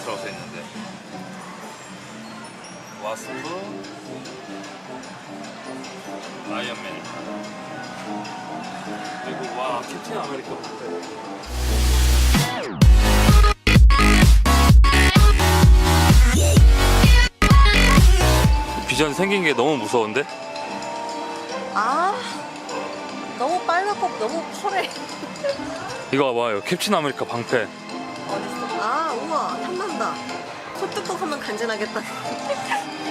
써 있는데. 와스프, 아이언맨. 그리고 와 캡틴 아메리카. 비전 생긴 게 너무 무서운데? 아 너무 빨갛고 너무 펄해 이거 봐봐요. 캡틴 아메리카 방패. 우와 탐난다 콧뚜껑 하면 간지나겠다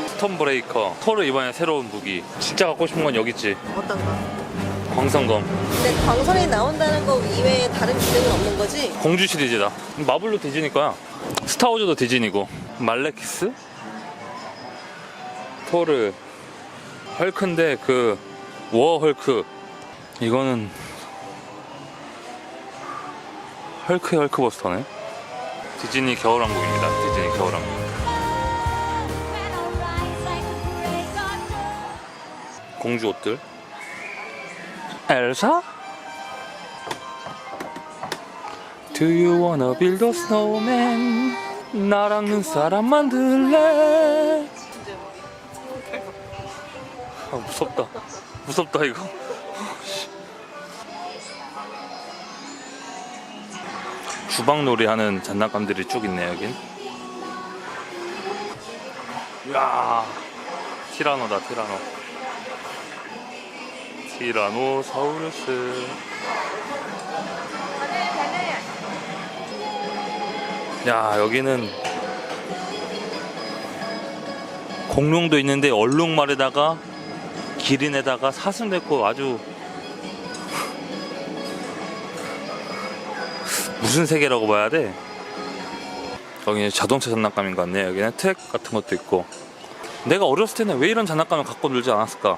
스톰 브레이커. 토르 이번에 새로운 무기. 진짜 갖고 싶은 건 여기 있지. 어떤 거? 광선검. 근데 광선이 나온다는 거 이외에 다른 기능은 없는 거지? 공주 시리즈다. 마블도 디즈니 거야. 스타워즈도 디즈니고. 말레키스? 토르. 헐크인데 그 워어 헐크. 이거는 헐크의 헐크버스터네. 디즈니 겨울왕국입니다. 디즈니 겨울왕국. 공주 옷들. 엘사? Do you wanna build a snowman? 나랑 눈사람 만들래? 아 무섭다. 무섭다 이거. 주방놀이 하는 장난감들이 쭉 있네 여긴. 야 티라노다 티라노. 티라노 사우루스. 야 여기는 공룡도 있는데 얼룩말에다가 기린에다가 사슴 됐고 아주 무슨 세계라고 봐야 돼? 여기는 자동차 장난감인 것 같네 여기는 트랙 같은 것도 있고. 내가 어렸을 때는 왜 이런 장난감을 갖고 놀지 않았을까?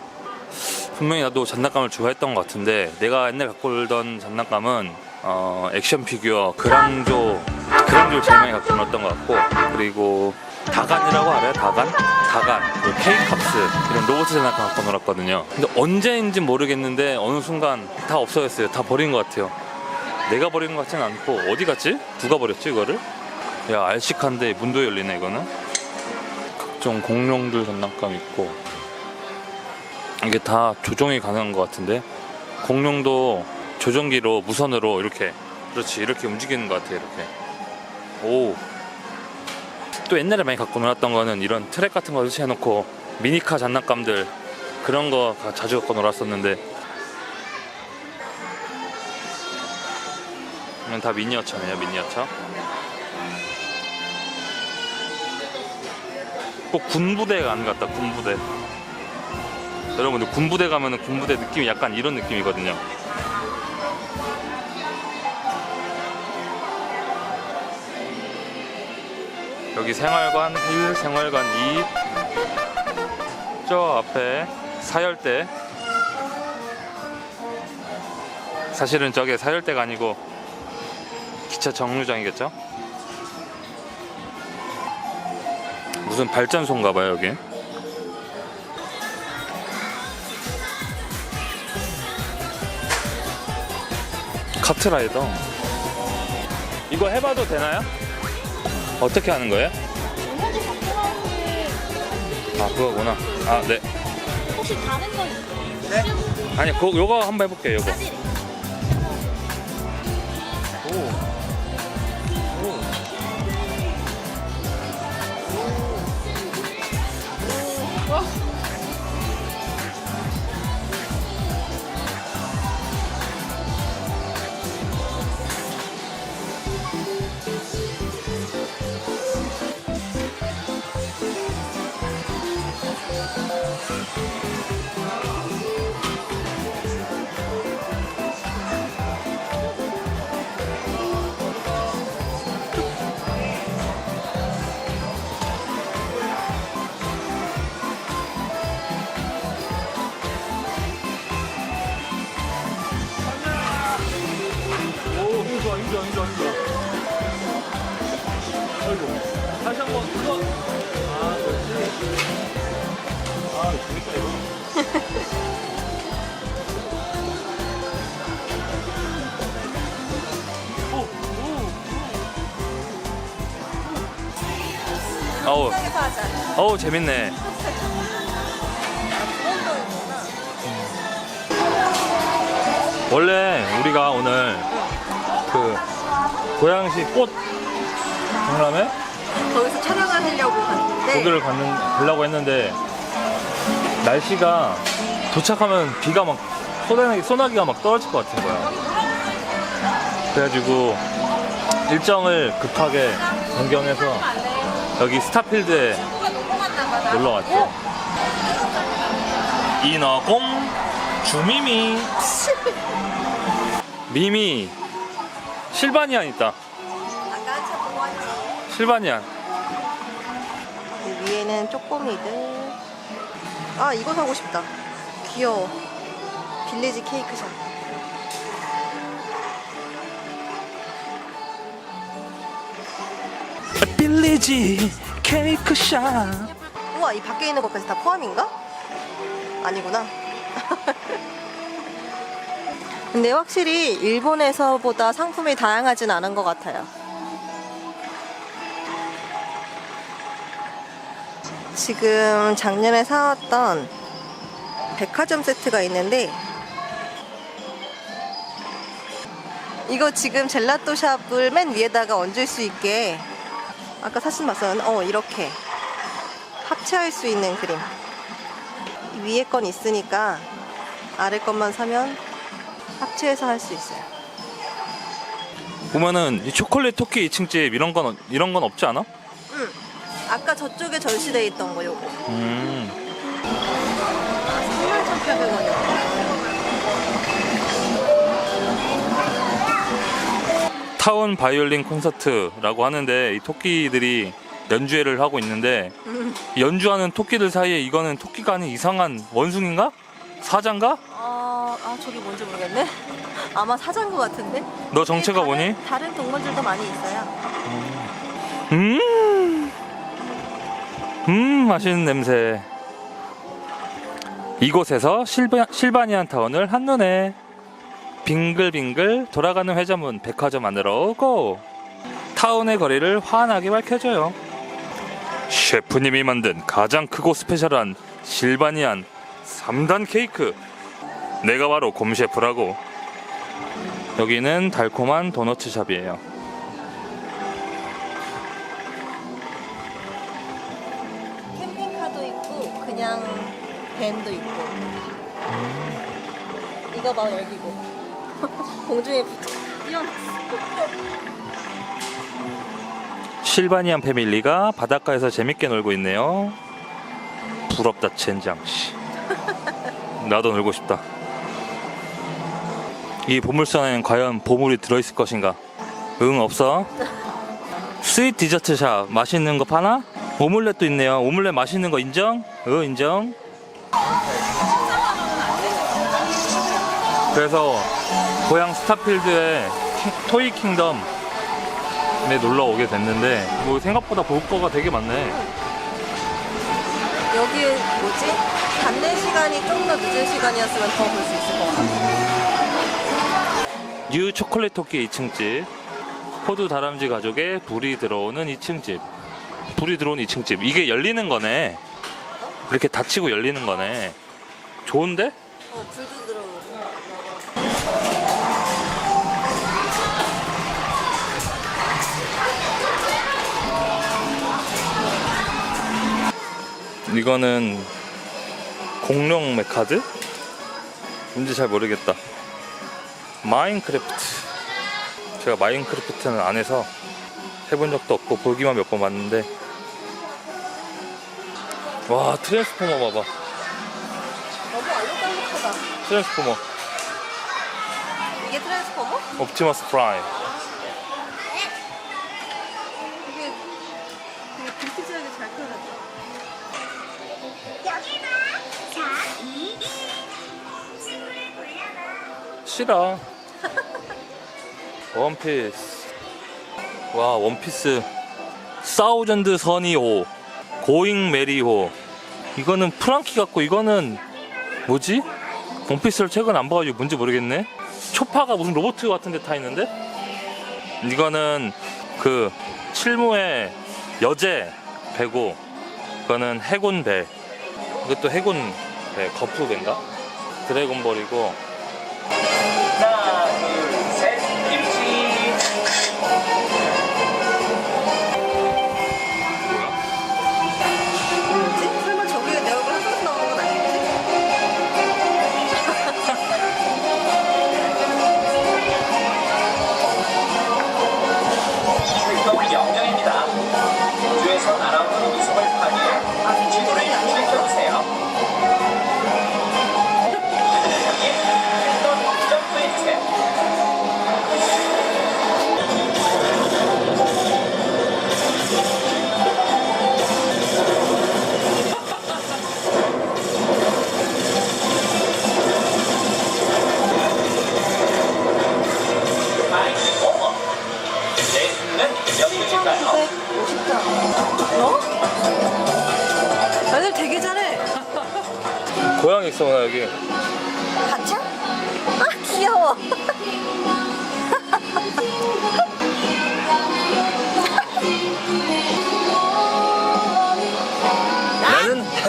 분명히 나도 장난감을 좋아했던 것 같은데 내가 옛날 갖고 놀던 장난감은 어, 액션 피규어 그랑조 그랑조를 제일 많이 갖고 놀았던 것 같고 그리고 다간이라고 알아요? 다간? 다간. 그리고 케이캅스. 이런 로봇 장난감 갖고 놀았거든요. 근데 언제인지 모르겠는데 어느 순간 다 없어졌어요. 다 버린 것 같아요 내가 버린 것 같지는 않고 어디 갔지? 누가 버렸지 이거를? 야 알씩한데 문도 열리네 이거는. 각종 공룡들 장난감 있고. 이게 다 조종이 가능한 것 같은데? 공룡도 조종기로 무선으로 이렇게. 그렇지 이렇게 움직이는 것 같아 이렇게. 오 또 옛날에 많이 갖고 놀았던 거는 이런 트랙 같은 거 설치해놓고 미니카 장난감들 그런 거 가- 자주 갖고 놀았었는데 이건 다 미니어처네요 미니어처. 꼭 군부대 안 같다 군부대. 여러분들 군부대 가면 은 군부대 느낌이 약간 이런 느낌이거든요. 여기 생활관 1, 생활관 2, 저 앞에 사열대. 사실은 저게 사열대가 아니고 기차 정류장이겠죠? 무슨 발전소인가 봐요, 여기. 카트라이더. 이거 해봐도 되나요? 어떻게 하는 거예요? 아 그거구나. 아 네. 혹시 다른 거 있어요? 아니 그 요거 한번 해볼게요. 요거. 좋아, 힘 좋아. 아이고, 다시 한 번, 이거. 아, 그렇지. 아, 재밌다, 이거. 오. 어우, 재밌네. 구원동이구나. 원래 우리가 오늘 그 고양시 꽃 박람회 거기서 촬영을 하려고 갔는데 거기를 가는 가려고 했는데 날씨가 도착하면 비가 막 소나기, 소나기가 막 떨어질 것 같은 거야. 그래가지고 일정을 급하게 변경해서 여기 스타필드에 놀러 왔죠. 인어공 주미미 미미 실바니안 있다. 실바니안 이 위에는 쪼꼬미들. 아 이거 사고 싶다. 귀여워. 빌리지 케이크샵. 빌리지 케이크샵 우와 이 밖에 있는 것까지 다 포함인가? 아니구나. 근데 확실히 일본에서보다 상품이 다양하진 않은 것 같아요. 지금 작년에 사왔던 백화점 세트가 있는데 이거 지금 젤라또 샵을 맨 위에다가 얹을 수 있게 아까 사진 봤었는데 어 이렇게 합체할 수 있는 그림 위에 건 있으니까 아래 것만 사면 합체해서 할 수 있어요 보면은 이 초콜릿 토끼 2층집 이런 건 이런 건 없지 않아? 응 아까 저쪽에 전시돼 있던 거 요거 음. 11,800원이요 타운 바이올린 콘서트라고 하는데 이 토끼들이 연주회를 하고 있는데 이 연주하는 토끼들 사이에 이거는 토끼가 아닌 이상한 원숭인가? 사자인가? 아, 아 저기 뭔지 모르겠네 아마 사자인 것 같은데 너 정체가 뭐니? 다른, 다른 동물들도 많이 있어요 음, 음 맛있는 냄새. 이곳에서 실바, 실바니안 타운을 한눈에 빙글빙글 돌아가는 회전문 백화점 안으로 고! 타운의 거리를 환하게 밝혀줘요. 셰프님이 만든 가장 크고 스페셜한 실바니안 3단 케이크. 내가 바로 곰 셰프라고. 여기는 달콤한 도너츠 샵이에요. 캠핑카도 있고 그냥 밴도 있고 이거 봐 여기고 공중에 뛰어났어 실바니안 패밀리가 바닷가에서 재밌게 놀고 있네요. 부럽다 젠장. 씨. 나도 놀고 싶다. 이 보물선에는 과연 보물이 들어있을 것인가? 응 없어. 스윗 디저트 샵 맛있는 거 파나? 오믈렛도 있네요. 오믈렛 맛있는 거 인정? 어 인정. 그래서 고향 스타필드에 킹- 토이 킹덤 에 놀러 오게 됐는데 뭐 생각보다 볼 거가 되게 많네. 여기 뭐지? 받는 시간이 좀 더 늦은 시간이었으면 더 볼 수 있을 것 같아 뉴 초콜릿 토끼 2층집. 호두 다람쥐 가족의 불이 들어오는 2층집. 불이 들어온 2층집. 이게 열리는 거네. 이렇게 닫히고 열리는 거네. 좋은데? 어 불도 들어오고 이거는 공룡 메카드? 뭔지 잘 모르겠다 마인크래프트. 제가 마인크래프트는 안 해서 해본 적도 없고 보기만 몇 번 봤는데. 와 트랜스포머 봐봐. 너무 알록달록하다 트랜스포머. 이게 트랜스포머? 옵티머스 프라임. 이게 되게 빈티지하게 잘 표현했다 싫어 원피스. 와 원피스. 사우전드 선이호. 고잉 메리호. 이거는 프랑키 같고 이거는 뭐지? 원피스를 최근 안 봐가지고 뭔지 모르겠네. 초파가 무슨 로봇 같은 데 타 있는데? 이거는 그 칠무의 여제 배고. 그거는 해군 배. 이것도 해군 배 거푸 배인가? 드래곤볼이고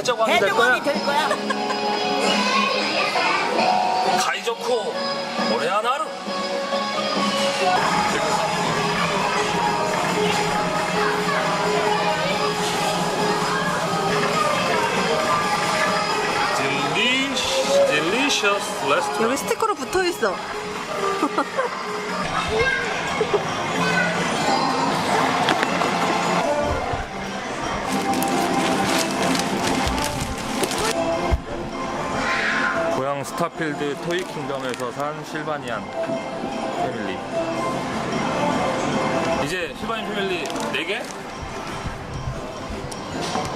해적왕이 될 거야 될 거야. 가이조코 오레아나루 여기 스티커로 붙어 있어. 고향 스타필드 토이 킹덤에서 산 실바니안 패밀리 이제 실바니안 패밀리 4개?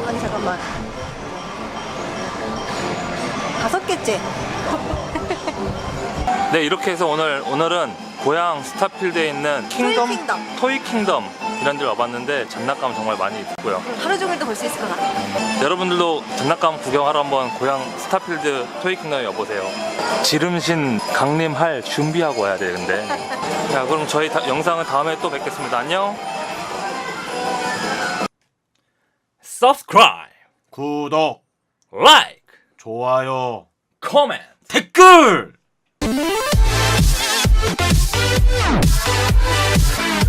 아니 잠깐만. 다섯 개째. 네 이렇게 해서 오늘 오늘은 고향 스타필드에 있는 킹덤 토이 킹덤. 이런 데 와봤는데 장난감 정말 많이 있고요. 하루 종일 도 볼 수 있을 것 같아. 여러분들도 장난감 구경하러 한번 고향 스타필드 토이 킹덤에 와보세요. 지름신 강림할 준비하고 와야 돼 근데. 자 그럼 저희 다- 영상은 다음에 또 뵙겠습니다. 안녕! Subscribe 구독, like 좋아요, comment 댓글!